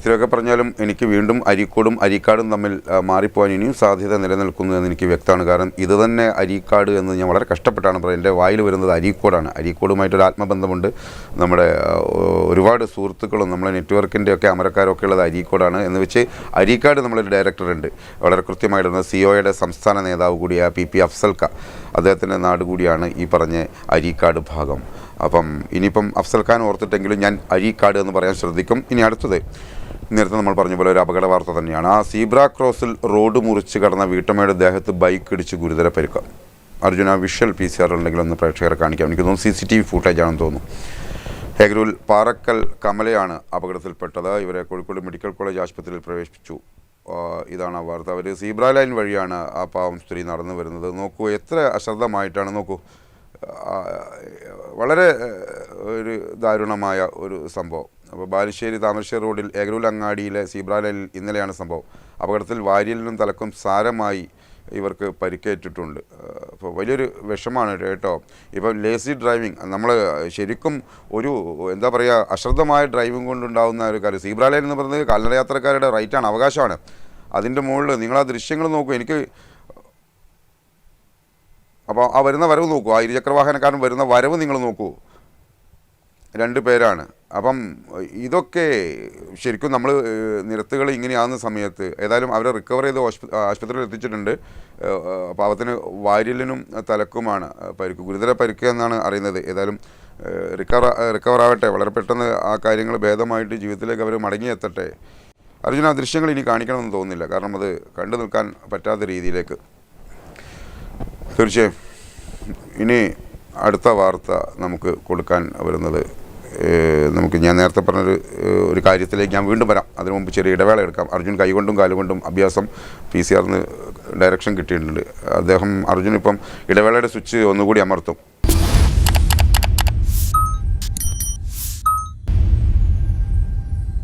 ഇത്രയൊക്കെ പറഞ്ഞാലും എനിക്ക് വീണ്ടും അരീക്കോടും അരീക്കാടും തമ്മിൽ മാറിപ്പോകാൻ ഇനിയും സാധ്യത നിലനിൽക്കുന്നു എന്ന് എനിക്ക് വ്യക്തമാണ്. കാരണം ഇത് തന്നെ അരീക്കാട് എന്ന് ഞാൻ വളരെ കഷ്ടപ്പെട്ടാണ് പറയുന്നത്. എന്റെ വായിൽ വരുന്നത് അരീക്കോടാണ്. അരീക്കോടുമായിട്ടൊരു ആത്മബന്ധമുണ്ട്. നമ്മുടെ ഒരുപാട് സുഹൃത്തുക്കളും നമ്മുടെ നെറ്റ്വർക്കിന്റെ ഒക്കെ അമരക്കാരൊക്കെ ഉള്ളത് അരീക്കോടാണ് എന്ന് വെച്ച് അരീക്കാട് നമ്മളൊരു ഡയറക്ടറുണ്ട്. വളരെ കൃത്യമായിട്ടുള്ള സി ഒയുടെ സംസ്ഥാന നേതാവ് കൂടിയ പി പി അഫ്സൽക്ക. അദ്ദേഹത്തിന്റെ നാട് കൂടിയാണ് ഈ പറഞ്ഞ അരീക്കാട് ഭാഗം. അപ്പം ഇനിയിപ്പം അഫ്സൽ ഖാൻ ഓർത്തിട്ടെങ്കിലും ഞാൻ അരീക്കാട് എന്ന് പറയാൻ ശ്രദ്ധിക്കും. ഇനി അടുത്തത് നേരത്തെ നമ്മൾ പറഞ്ഞ പോലെ ഒരു അപകട വാർത്ത തന്നെയാണ്. ആ സീബ്ര ക്രോസിൽ റോഡ് മുറിച്ച് കടന്ന വീട്ടമ്മയുടെ ദേഹത്ത് ബൈക്ക് ഇടിച്ച് ഗുരുതര പരിക്ക്. Arjuna visual P C R ഉണ്ടെങ്കിൽ ഒന്ന് പ്രേക്ഷകരെ കാണിക്കാം. എനിക്ക് തോന്നുന്നു സി സി ടി വി ഫുട്ടേജാണെന്ന് തോന്നുന്നു. ഹേഗ്രൂൽ പാറക്കൽ കമലയാണ് അപകടത്തിൽപ്പെട്ടത്. ഇവരെ കോഴിക്കോട് മെഡിക്കൽ കോളേജ് ആശുപത്രിയിൽ പ്രവേശിപ്പിച്ചു. ഇതാണ് ആ വാർത്ത. അവർ സീബ്ര ലൈൻ വഴിയാണ് ആ പാവം സ്ത്രീ നടന്നു വരുന്നത്. നോക്കൂ എത്ര അശ്രദ്ധമായിട്ടാണ് നോക്കൂ. വളരെ ഒരു ദാരുണമായ ഒരു സംഭവം. അപ്പോൾ ബാലുശ്ശേരി താമരശ്ശേരി റോഡിൽ ഏകരൂൽ അങ്ങാടിയിലെ സീബ്രാലയിൽ ഇന്നലെയാണ് സംഭവം. അപകടത്തിൽ വാരിയലിനും തലക്കും സാരമായി ഇവർക്ക് പരിക്കേറ്റിട്ടുണ്ട്. അപ്പോൾ വലിയൊരു വിഷമാണ് കേട്ടോ. ഇപ്പം ലേസി ഡ്രൈവിങ് നമ്മൾ ശരിക്കും ഒരു എന്താ പറയുക അശ്രദ്ധമായ ഡ്രൈവിംഗ് കൊണ്ടുണ്ടാകുന്ന ഒരു കാര്യം. സീബ്ര ലൈൻ എന്ന് പറയുന്നത് കാൽനട യാത്രക്കാരുടെ റൈറ്റാണ് അവകാശമാണ്. അതിന്റെ മുകളിൽ നിങ്ങൾ ആ ദൃശ്യങ്ങൾ നോക്കൂ എനിക്ക് അപ്പോൾ ആ വരുന്ന വരവ് നോക്കൂ. ആ ഇരുചക്രവാഹനക്കാരൻ വരുന്ന വരവ് നിങ്ങൾ നോക്കൂ. രണ്ട് പേരാണ്. അപ്പം ഇതൊക്കെ ശരിക്കും നമ്മൾ നിരത്തുകൾ ഇങ്ങനെയാകുന്ന സമയത്ത് ഏതായാലും അവരെ റിക്കവർ ചെയ്ത് ആശുപത്രിയിൽ എത്തിച്ചിട്ടുണ്ട്. പാവത്തിന് വാര്യലിനും തലക്കുമാണ് പരിക്ക് ഗുരുതര പരിക്ക് എന്നാണ് അറിയുന്നത്. ഏതായാലും റിക്കവർ റിക്കവർ ആവട്ടെ. വളരെ പെട്ടെന്ന് ആ കാര്യങ്ങൾ ഭേദമായിട്ട് ജീവിതത്തിലേക്ക് അവർ മടങ്ങിയെത്തട്ടെ. അർജുന ആ ദൃശ്യങ്ങൾ ഇനി കാണിക്കണമെന്ന് തോന്നുന്നില്ല. കാരണം അത് കണ്ടു നിൽക്കാൻ പറ്റാത്ത രീതിയിലേക്ക്. തീർച്ചയായും. ഇനി അടുത്ത വാർത്ത നമുക്ക് കൊടുക്കാൻ വരുന്നത് നമുക്ക് ഞാൻ നേരത്തെ പറഞ്ഞൊരു ഒരു കാര്യത്തിലേക്ക് ഞാൻ വീണ്ടും വരാം. അതിനു മുമ്പ് ചെറിയ ഇടവേള എടുക്കാം. അർജുൻ കൈകൊണ്ടും കാലുകൊണ്ടും അഭ്യാസം പി സി ആറിന് ഡയറക്ഷൻ കിട്ടിയിട്ടുണ്ട്. അദ്ദേഹം അർജുൻ ഇപ്പം ഇടവേളയുടെ സ്വിച്ച് ഒന്നുകൂടി അമർത്തും.